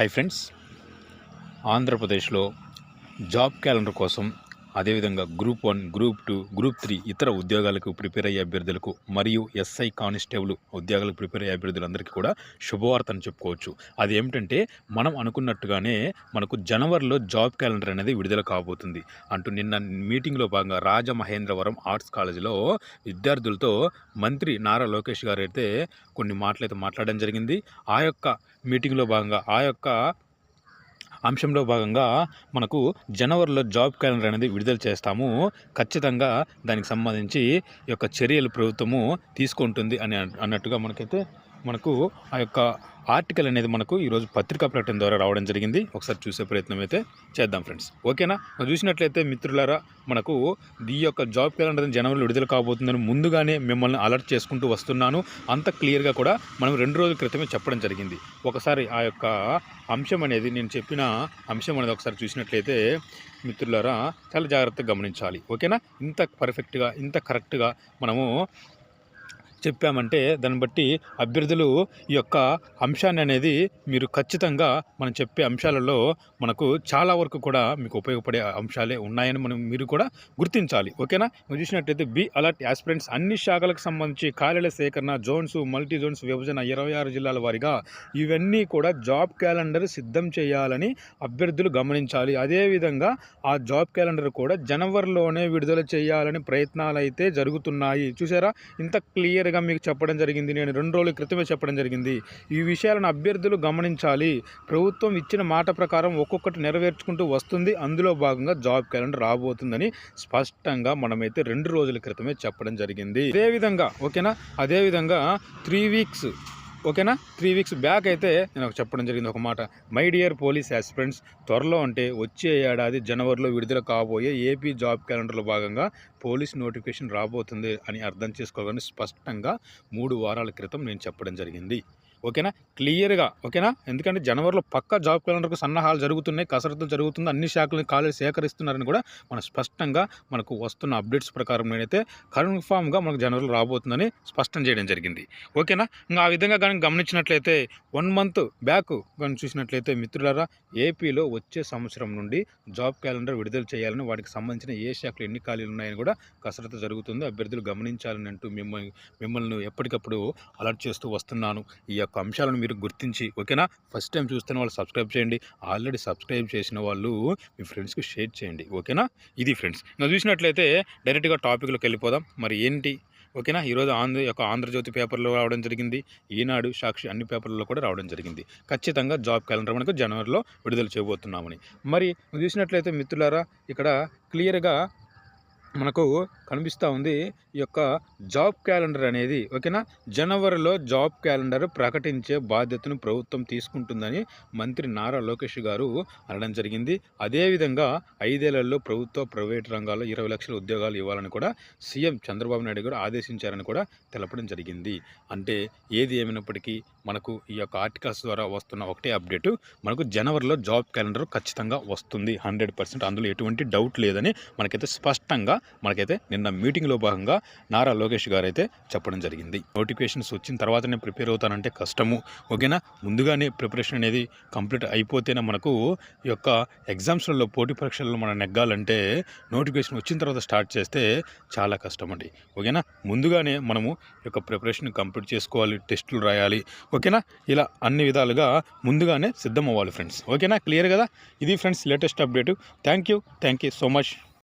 Hi friends ఆంధ్రప్రదేశ్లో job calendar కోసం అదేవిధంగా group one group two group three ఇతర ఉద్యోగాలకు ప్రిపేర్ అయ్యే అభ్యర్థులకు మరియు ఎస్ఐ కానిస్టేబుల్ ఉద్యోగాలకు ప్రిపేర్ అయ్యే అభ్యర్థులందరికీ కూడా శుభవార్త అని చెప్పుకోవచ్చు. అది ఏమిటంటే మనం అనుకున్నట్టుగానే మనకు జనవరిలో జాబ్ క్యాలెండర్ అనేది విడుదల కాబోతుంది. అంటూ నిన్న మీటింగ్లో భాగంగా రాజమహేంద్రవరం ఆర్ట్స్ కాలేజీలో విద్యార్థులతో మంత్రి నారా లోకేష్ గారు అయితే కొన్ని మాటలైతే మాట్లాడడం జరిగింది. ఆ యొక్క మీటింగ్లో భాగంగా ఆ యొక్క అంశంలో భాగంగా మనకు జనవరిలో జాబ్ క్యాలెండర్ అనేది విడుదల చేస్తాము. ఖచ్చితంగా దానికి సంబంధించి ఈ యొక్క చర్యలు ప్రభుత్వము తీసుకుంటుంది అని అన్నట్టుగా మనకైతే మనకు ఆ యొక్క ఆర్టికల్ అనేది మనకు ఈరోజు పత్రికా ప్రకటన ద్వారా రావడం జరిగింది. ఒకసారి చూసే ప్రయత్నం అయితే చేద్దాం ఫ్రెండ్స్. ఓకేనా? మనం చూసినట్లయితే మిత్రులారా మనకు ఈ యొక్క జాబ్ క్యాలెండర్ జనవరిలో విడుదల కాబోతుందని ముందుగానే మిమ్మల్ని అలర్ట్ చేసుకుంటూ వస్తున్నాను. అంత క్లియర్గా కూడా మనం రెండు రోజుల క్రితమే చెప్పడం జరిగింది. ఒకసారి ఆ యొక్క అంశం అనేది నేను చెప్పిన అంశం అనేది ఒకసారి చూసినట్లయితే మిత్రులారా చాలా జాగ్రత్తగా గమనించాలి. ఓకేనా? ఇంత పర్ఫెక్ట్గా ఇంత కరెక్ట్గా మనము చెప్పామంటే దాన్ని బట్టి అభ్యర్థులు ఈ యొక్క అంశాన్ని అనేది మీరు ఖచ్చితంగా మనం చెప్పే అంశాలలో మనకు చాలా వరకు కూడా మీకు ఉపయోగపడే అంశాలే ఉన్నాయని మనం మీరు కూడా గుర్తించాలి. ఓకేనా? మీరు చూసినట్టయితే బి అలర్ట్ యాస్పిరెంట్స్ అన్ని శాఖలకు సంబంధించి ఖాళీల సేకరణ జోన్స్ మల్టీ జోన్స్ విభజన ఇరవై ఆరు జిల్లాల వారిగా ఇవన్నీ కూడా జాబ్ క్యాలెండర్ సిద్ధం చేయాలని అభ్యర్థులు గమనించాలి. అదేవిధంగా ఆ జాబ్ క్యాలెండర్ కూడా జనవరిలోనే విడుదల చేయాలని ప్రయత్నాలు అయితే జరుగుతున్నాయి. చూసారా? ఇంత క్లియర్ క్లియర్గా మీకు చెప్పడం జరిగింది. నేను రెండు రోజుల క్రితమే చెప్పడం జరిగింది. ఈ విషయాలను అభ్యర్థులు గమనించాలి. ప్రభుత్వం ఇచ్చిన మాట ప్రకారం ఒక్కొక్కటి నెరవేర్చుకుంటూ వస్తుంది. అందులో భాగంగా జాబ్ క్యాలెండర్ రాబోతుందని స్పష్టంగా మనమైతే రెండు రోజుల క్రితమే చెప్పడం జరిగింది. అదేవిధంగా ఓకేనా? అదేవిధంగా త్రీ వీక్స్ ఓకేనా? త్రీ వీక్స్ బ్యాక్ అయితే నేను ఒక చెప్పడం జరిగింది. ఒక మాట. మై డియర్ పోలీస్ యాస్పిరెంట్స్ త్వరలో అంటే వచ్చే ఏడాది జనవరిలో విడుదల కాబోయే ఏపీ జాబ్ క్యాలెండర్లో భాగంగా పోలీస్ నోటిఫికేషన్ రాబోతుంది అని అర్థం చేసుకోవాలని స్పష్టంగా మూడు వారాల క్రితం నేను చెప్పడం జరిగింది. ఓకేనా? క్లియర్గా ఓకేనా? ఎందుకంటే జనవరిలో పక్క జాబ్ క్యాలెండర్కు సన్నాహాలు జరుగుతున్నాయి కసరత్తు జరుగుతుంది అన్ని శాఖలను కాలేజీ సేకరిస్తున్నారని కూడా మనం స్పష్టంగా మనకు వస్తున్న అప్డేట్స్ ప్రకారం నేనైతే కన్ఫామ్గా మనకు జనవరిలో రాబోతుందని స్పష్టం చేయడం జరిగింది. ఓకేనా? ఇంకా ఆ విధంగా కానీ గమనించినట్లయితే వన్ మంత్ బ్యాక్ కానీ చూసినట్లయితే మిత్రులారా ఏపీలో వచ్చే సంవత్సరం నుండి జాబ్ క్యాలెండర్ విడుదల చేయాలని వాటికి సంబంధించిన ఏ శాఖలు ఎన్ని ఖాళీలు ఉన్నాయని కూడా కసరత్తు జరుగుతుంది. అభ్యర్థులు గమనించాలని అంటూ మిమ్మల్ని మిమ్మల్ని ఎప్పటికప్పుడు అలర్ట్ చేస్తూ వస్తున్నాను. ఈ యొక్క అంశాలను మీరు గుర్తించి ఓకేనా? ఫస్ట్ టైం చూస్తున్న వాళ్ళు సబ్స్క్రైబ్ చేయండి. ఆల్రెడీ సబ్స్క్రైబ్ చేసిన వాళ్ళు మీ ఫ్రెండ్స్కి షేర్ చేయండి ఓకేనా? ఇది ఫ్రెండ్స్. ఇంకా చూసినట్లయితే డైరెక్ట్గా టాపిక్లోకి వెళ్ళిపోదాం. మరి ఏంటి? ఓకేనా? ఈరోజు ఆంధ్ర యొక్క ఆంధ్రజ్యోతి పేపర్లో రావడం జరిగింది. ఈనాడు సాక్షి అన్ని పేపర్లలో కూడా రావడం జరిగింది. ఖచ్చితంగా జాబ్ క్యాలెండర్ మనకు జనవరిలో విడుదల చేయబోతున్నామని. మరి చూసినట్లయితే మిత్రులారా ఇక్కడ క్లియర్గా మనకు కనిపిస్తూ ఉంది ఈ యొక్క జాబ్ క్యాలెండర్ అనేది ఓకేనా? జనవరిలో జాబ్ క్యాలెండర్ ప్రకటించే బాధ్యతను ప్రభుత్వం తీసుకుంటుందని మంత్రి నారా లోకేష్ గారు అనడం జరిగింది. అదేవిధంగా ఐదేళ్ళలో ప్రభుత్వ ప్రైవేట్ రంగాల్లో ఇరవై లక్షల ఉద్యోగాలు ఇవ్వాలని కూడా సీఎం చంద్రబాబు నాయుడు గారు ఆదేశించారని కూడా తెలపడం జరిగింది. అంటే ఏది ఏమైనప్పటికీ మనకు ఈ యొక్క ఆర్టికల్స్ ద్వారా వస్తున్న ఒకటే అప్డేటు. మనకు జనవరిలో జాబ్ క్యాలెండర్ ఖచ్చితంగా వస్తుంది హండ్రెడ్ పర్సెంట్. అందులో ఎటువంటి డౌట్ లేదని మనకైతే స్పష్టంగా మనకైతే నిన్న మీటింగ్లో భాగంగా నారా లోకేష్ గారు అయితే చెప్పడం జరిగింది. నోటిఫికేషన్స్ వచ్చిన తర్వాతనే ప్రిపేర్ అవుతానంటే కష్టము. ఓకేనా? ముందుగానే ప్రిపరేషన్ అనేది కంప్లీట్ అయిపోతేనే మనకు ఈ యొక్క ఎగ్జామ్స్లలో పోటీ పరీక్షల్లో మనం నెగ్గాలంటే నోటిఫికేషన్ వచ్చిన తర్వాత స్టార్ట్ చేస్తే చాలా కష్టం అండి ఓకేనా? ముందుగానే మనము ఈ యొక్క ప్రిపరేషన్ కంప్లీట్ చేసుకోవాలి టెస్టులు రాయాలి. ఓకేనా? ఇలా అన్ని విధాలుగా ముందుగానే సిద్ధం అవ్వాలి ఫ్రెండ్స్. ఓకేనా? క్లియర్ కదా? ఇది friends latest update. Thank you. Thank you so much.